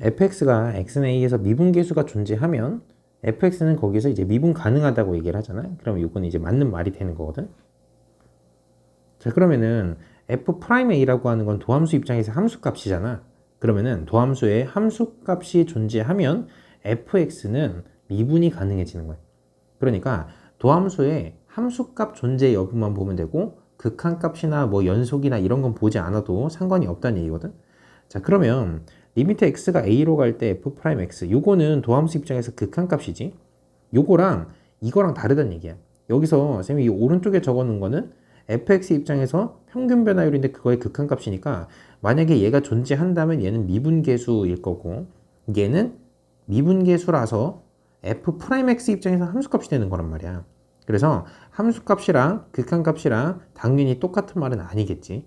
fx가 x는 a에서 미분계수가 존재하면 fx는 거기서 이제 미분 가능하다고 얘기를 하잖아요. 그럼 이건 이제 맞는 말이 되는 거거든. 자 그러면은 f 프라임 a라고 하는 건 도함수 입장에서 함수 값이잖아. 그러면은 도함수에 함수 값이 존재하면 fx는 미분이 가능해지는 거야. 그러니까 도함수에 함수값 존재 여부만 보면 되고 극한값이나 뭐 연속이나 이런 건 보지 않아도 상관이 없다는 얘기거든. 자 그러면 리미트 x가 a로 갈 때 f 프라임 x 요거는 도함수 입장에서 극한값이지. 요거랑 이거랑 다르다는 얘기야. 여기서 쌤이 이 오른쪽에 적어놓은 거는 fx 입장에서 평균 변화율인데 그거의 극한값이니까 만약에 얘가 존재한다면 얘는 미분계수일 거고 얘는 미분계수라서 f 프라임 x 입장에서 함수값이 되는 거란 말이야. 그래서 함수값이랑 극한값이랑 당연히 똑같은 말은 아니겠지.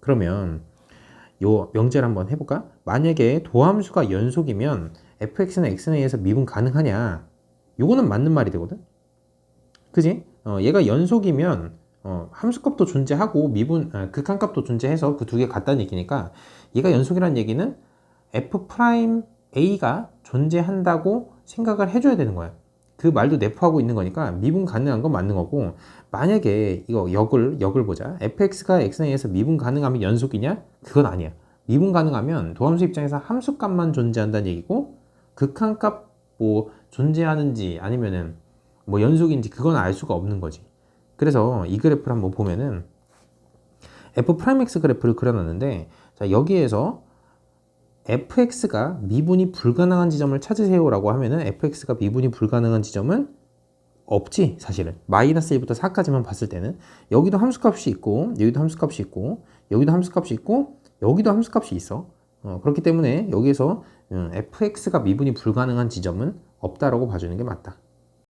그러면 요 명제를 한번 해볼까? 만약에 도함수가 연속이면 fx는 x는 a에서 미분 가능하냐? 요거는 맞는 말이 되거든. 그지? 어, 얘가 연속이면 어, 함수값도 존재하고 미분 아, 극한값도 존재해서 그 두 개 같다는 얘기니까 얘가 연속이라는 얘기는 f 프라임 a가 존재한다고 생각을 해줘야 되는 거야. 그 말도 내포하고 있는 거니까 미분 가능한 건 맞는 거고 만약에 이거 역을 역을 보자. fx가 x에서 미분 가능하면 연속이냐? 그건 아니야. 미분 가능하면 도함수 입장에서 함수값만 존재한다는 얘기고 극한값 뭐 존재하는지 아니면은 뭐 연속인지 그건 알 수가 없는 거지. 그래서 이 그래프를 한번 보면은 f 프라임 x 그래프를 그려놨는데 자 여기에서 fx가 미분이 불가능한 지점을 찾으세요라고 하면은 fx가 미분이 불가능한 지점은 없지 사실은. 마이너스 1부터 4까지만 봤을 때는. 여기도 함수값이 있고 여기도 함수값이 있고 여기도 함수값이 있고 여기도 함수값이 있어. 어, 그렇기 때문에 여기에서 음, fx가 미분이 불가능한 지점은 없다라고 봐주는 게 맞다